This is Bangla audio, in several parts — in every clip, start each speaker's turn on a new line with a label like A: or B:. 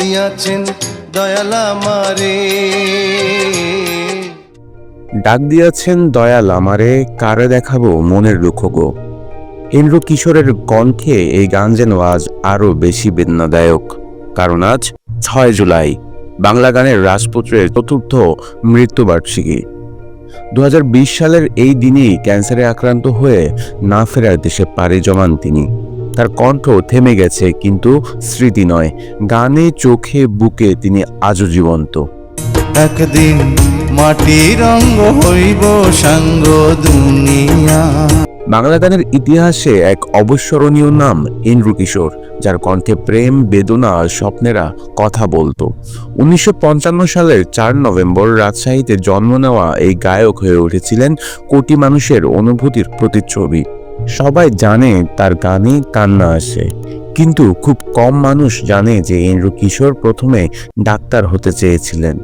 A: দিয়াছেন
B: ডাক দিয়েছেন দয়াল আমারে, কারে দেখাবো মনের দুঃখ গো? ইন্দ্র কিশোরের কণ্ঠে এই গান যেন আজ আরও বেশি বেদনাদায়ক। কারণ আজ ছয় জুলাই, বাংলা গানের রাজপুত্রের চতুর্থ মৃত্যুবার্ষিকী। দু হাজার বিশ সালের এই দিনই ক্যান্সারে আক্রান্ত হয়ে না ফেরার দেশে পাড়ি জমান তিনি। তার কণ্ঠ থেমে গেছে কিন্তু স্মৃতি নয়। গানে চোখে বুকে তিনি আজও জীবন্ত।
A: একদিন মাটির রঙ্গ হইব সাঙ্গ দুনিয়া।
B: বাংলা গানের ইতিহাসে এক অবিস্মরণীয় নাম ইন্দ্র কিশোর যার কণ্ঠে প্রেম বেদনা আর স্বপ্নেরা কথা বলতো। উনিশশো পঞ্চান্ন সালের চার নভেম্বর রাজশাহীতে জন্ম নেওয়া এই গায়ক হয়ে উঠেছিলেন কোটি মানুষের অনুভূতির প্রতিচ্ছবি। সবাই জানে তার গানে কান্না আসে, কিন্তু খুব কম মানুষ জানে যে ইন্দ্র কিশোর প্রথমে ডাক্তার হতে চেয়েছিলেন।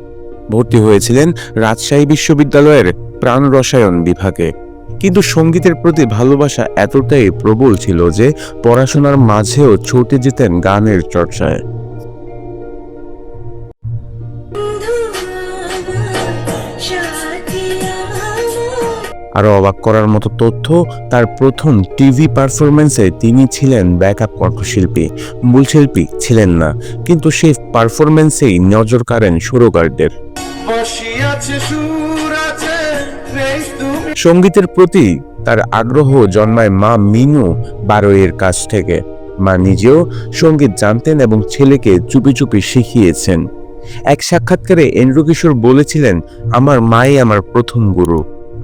B: ভর্তি হয়েছিলেন রাজশাহী বিশ্ববিদ্যালয়ের প্রাণ রসায়ন বিভাগে। কিন্তু সঙ্গীতের প্রতি ভালোবাসা এতটাই প্রবল ছিল যে পড়াশোনার মাঝেও ছুটে যেতেন গানের চর্চায়। আরও অবাক করার মতো তথ্য তার প্রথম টিভি পারফরমেন্সে তিনি ছিলেন ব্যাকআপ কণ্ঠশিল্পী। মূল শিল্পী ছিলেন না, কিন্তু সেই পারফরমেন্সেই নজর কাড়েন সুরকারদের। সঙ্গীতের প্রতি তার আগ্রহ জন্মায় মা মিনু বারোয়ের কাছ থেকে। মা নিজেও সংগীত জানতেন এবং ছেলেকে চুপি চুপি শিখিয়েছেন। এক সাক্ষাৎকারে এন্দ্র কিশোর বলেছিলেন, আমার মাই আমার প্রথম গুরু।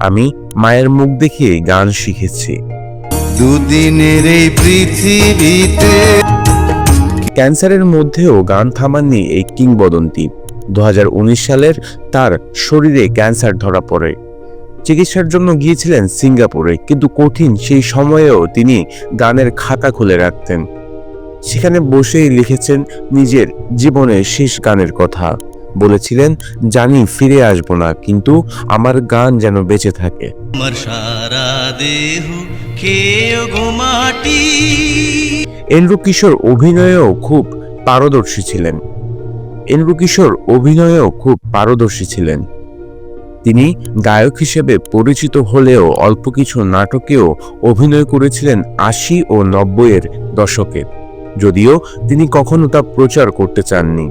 B: আমি মায়ের মুখ দেখিয়ে গান শিখেছি।
A: দুদিনের এই পৃথিবীতে
B: ক্যান্সারের মধ্যেও গান থামাননি এই কিংবদন্তি। দুহাজার উনিশ সালের তার শরীরে ক্যান্সার ধরা পড়ে। চিকিৎসার জন্য গিয়েছিলেন সিঙ্গাপুরে কিন্তু কঠিন সেই সময়েও তিনি গানের খাতা খুলে রাখতেন। সেখানে বসেই লিখেছেন নিজের জীবনের শেষ গানের কথা। বলেছিলেন জানি ফিরে আসব না কিন্তু আমার গান যেন বেঁচে থাকে।
A: আমার সারা দেহ ঘুমাটি
B: এন্দ্র কিশোর অভিনয়েও খুব পারদর্শী ছিলেন। এন্দ্র কিশোর অভিনয়েও খুব পারদর্শী ছিলেন। তিনি গায়ক হিসেবে পরিচিত হলেও অল্প কিছু নাটকেও অভিনয় করেছিলেন আশি ও নব্বইয়ের দশকে যদিও তিনি কখনো তা প্রচার করতে চাননি।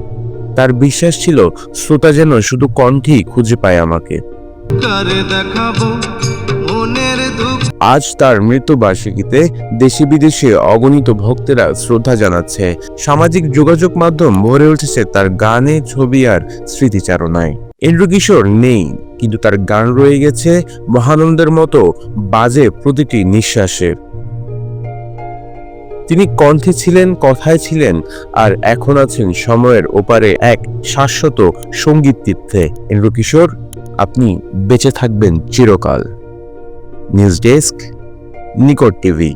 B: তার বিশ্বাস ছিল শ্রোতা যেন শুধু কণ্ঠেই খুঁজে পায় আমাকে। আজ তার মৃত্যুবার্ষিকীতে দেশে বিদেশে অগণিত ভক্তেরা শ্রদ্ধা জানাচ্ছে। সামাজিক যোগাযোগ মাধ্যম ভরে উঠেছে তার গানে ছবি আর স্মৃতিচারণায়। ইন্দ্রকিশোর নেই কিন্তু তার গান রয়ে গেছে মহানন্দের মতো বাজে প্রতিটি নিঃশ্বাসে। তিনি কণ্ঠে ছিলেন, কথায় ছিলেন, আর এখন আছেন সময়ের ওপারে এক শাশ্বত সংগীত তীর্থে। ইন্দ্রকিশোর, আপনি বেঁচে থাকবেন চিরকাল। নিউজ ডেস্ক, নিকট টিভি।